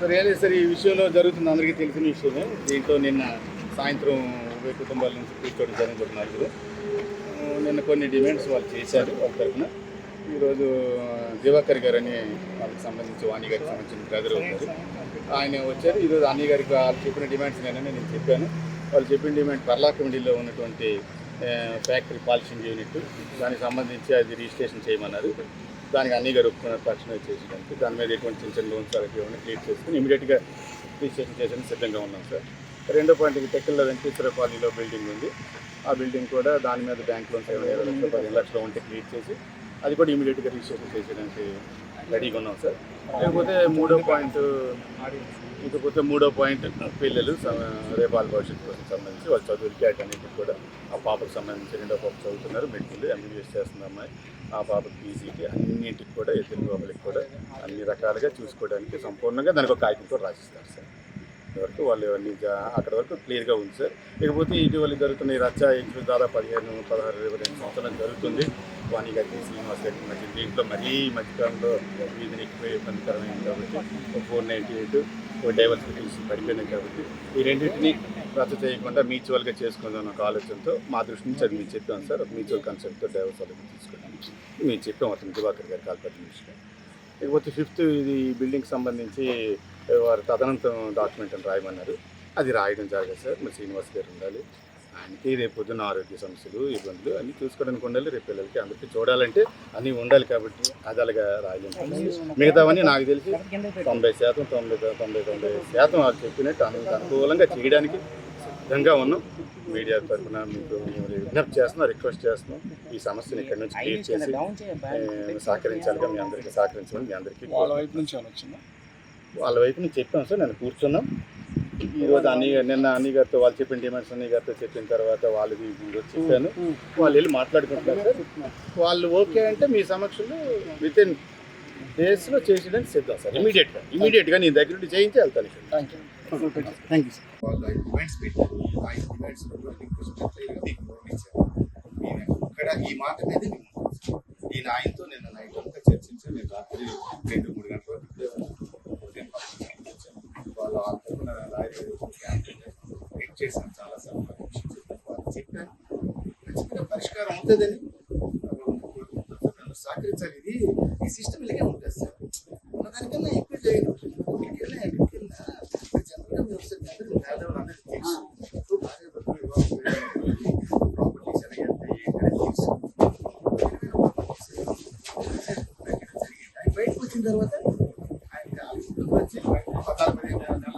Sir sir ఈ విషయంలో జరుగుతుంది అందరికీ తెలిసిన విషయమే. దీంతో నిన్న సాయంత్రం ఉభయ కుటుంబాల నుంచి కూర్చోవడం జరిగింది ఒక నలుగురు. నిన్న కొన్ని డిమాండ్స్ వాళ్ళు చేశారు వాళ్ళ తరఫున. ఈరోజు దివాకర్ గారు అని వాళ్ళకి సంబంధించి వాణి గారికి సంబంధించిన బ్రదర్ వచ్చారు. ఆయన వచ్చారు. ఈరోజు అన్ని గారికి వాళ్ళు చెప్పిన డిమాండ్స్ నేనని నేను చెప్పాను. వాళ్ళు చెప్పిన డిమాండ్ పర్లాకమిడిలో ఉన్నటువంటి ఫ్యాక్టరీ పాలిషింగ్ యూనిట్ దానికి సంబంధించి అది రిజిస్ట్రేషన్ చేయమన్నారు. దానికి అన్ని గారు ఒప్పుకున్నారు తక్షణ చేసేయడానికి దాని మీద ఎటువంటి చిన్న చిన్న లోన్స్ అలాగే ఇవన్నీ క్లియర్ చేసుకుని ఇమీడియట్గా రిజిస్ట్రేషన్ చేయడానికి సిద్ధంగా ఉన్నాం సార్ రెండో పాయింట్ టెక్కల్లో వెంకటేశ్వరపాలిలో బిల్డింగ్ ఉంది. ఆ బిల్డింగ్ కూడా దాని మీద బ్యాంక్ లోన్స్ ఏమైనా ఇరవై లక్షలు పదిహేను లక్షలు ఉంటే క్లియర్ చేసి అది కూడా ఇమీడియట్గా రిజిస్ట్రేషన్ చేసేయడానికి రెడీగా ఉన్నాం సార్ లేకపోతే మూడో పాయింట్ ఇకపోతే మూడో పాయింట్ పిల్లలు స- రేపు భవిష్యత్తు సంబంధించి వాళ్ళ చదువులు క్యాట్ అనేది కూడా ఆ పాపకు సంబంధించి రెండో పాప చదువుతున్నారు మెడికల్ ఎంబీబీఎస్ చేస్తున్న అమ్మాయి. ఆ పాపకి పీజీకి అన్నింటికి కూడా ఇద్దరు పాపలకి కూడా అన్ని రకాలుగా చూసుకోవడానికి సంపూర్ణంగా దానికి ఒక కాగితంతో రాసిస్తారు సార్. వరకు వాళ్ళు అన్ని అక్కడ వరకు క్లియర్గా ఉంది సార్. ఇకపోతే ఇటీవల జరుగుతున్న ఈ రచ్చ ఇంచులు దాదాపు పదిహేను పదహారు ఇరవై రెండు సంవత్సరాలు జరుగుతుంది. వాణి గారికి శ్రీనివాస్ గారికి మధ్య దీంట్లో మరీ మధ్యకాలంలో వీధిని ఎక్కువ ఇబ్బందికరమైంది కాబట్టి four ninety eight divers diversification పడిపోయినాయి కాబట్టి ఈ రెండింటిని రచ్చ చేయకుండా మ్యూచువల్గా చేసుకుందాం ఒక ఆలోచనతో మా దృష్టి నుంచి అది మేము చెప్పాం సార్. ఒక మ్యూచువల్ కాన్సెప్ట్తో డైవర్స్ వాళ్ళకి తీసుకోవడం మేము చెప్పాం అతను దివాకర్ గారు కాల్పట్టి ఇకపోతే ఫిఫ్త్ ఇది బిల్డింగ్ సంబంధించి వారు తదనంతరం డాక్యుమెంట్ అని రాయమన్నారు. అది రాయడం జరగదు సార్. మరి శ్రీనివాస్ గారు ఉండాలి. ఆయనకి రేపు పొద్దున్న ఆరోగ్య సమస్యలు ఇబ్బందులు అన్నీ చూసుకోవడానికి ఉండాలి. రేపు పిల్లలకి అందరికీ చూడాలంటే అన్నీ ఉండాలి కాబట్టి అది అలాగా రాయలేము మిగతావన్నీ నాకు తెలిసి తొంభై శాతం తొంభై తొంభై తొంభై శాతం వాళ్ళు చెప్పినట్టు అంత అనుకూలంగా చేయడానికి సిద్ధంగా ఉన్నాం. మీడియా తరఫున మీకు మేము విజ్ఞప్తి చేస్తున్నాం రిక్వెస్ట్ చేస్తున్నాం. ఈ సమస్యను ఇక్కడి నుంచి క్లియర్ చేసి సహకరించాలిగా మీ అందరికీ సహకరించమని మీ అందరికీ వాళ్ళ వైపు నుంచి ఏమైనా వచ్చిందా? వాళ్ళ వైపు నుంచి చెప్పాం సార్ నేను కూర్చున్నాం. ఈరోజు అన్ని నిన్న అన్ని గారితో వాళ్ళు చెప్పిన డిమాండ్స్ అన్ని గారితో చెప్పిన తర్వాత వాళ్ళకి ఈరోజు చెప్పాను. వాళ్ళు వెళ్ళి మాట్లాడుకుంటున్నారు సార్. వాళ్ళు ఓకే అంటే మీ సమక్షంలో విత్ ఇన్ డేస్లో చేసేయడానికి సిద్ధం సార్. ఇమీడియట్గా ఇమీడియట్గా నీ దగ్గర నుండి చేయించి వెళ్తాను thank you thank you sir వాళ్ళు డిమాండ్స్ పెట్టారు ఆ డిమాండ్స్ ఇక్కడ ఈ మాట మీద నేను ఆయనతో నిన్న నైట్ అంతా చర్చించాను. నేను రాత్రి రెండు మూడు గంటల వరకు వెయిట్ చేశాను పరిష్కారం అవుతుందని సహకరించాలి ఇది ఈ సిస్టమ్ ఇలాగే ఉంటుంది సార్ ఉన్నదానికన్నా ఎక్కువ చేయగలుగుతుంది ఎక్కడికైనా ఎక్కడికైనా జనరల్గా మీరు ఒకసారి అందరూ తర్వాత ఆయన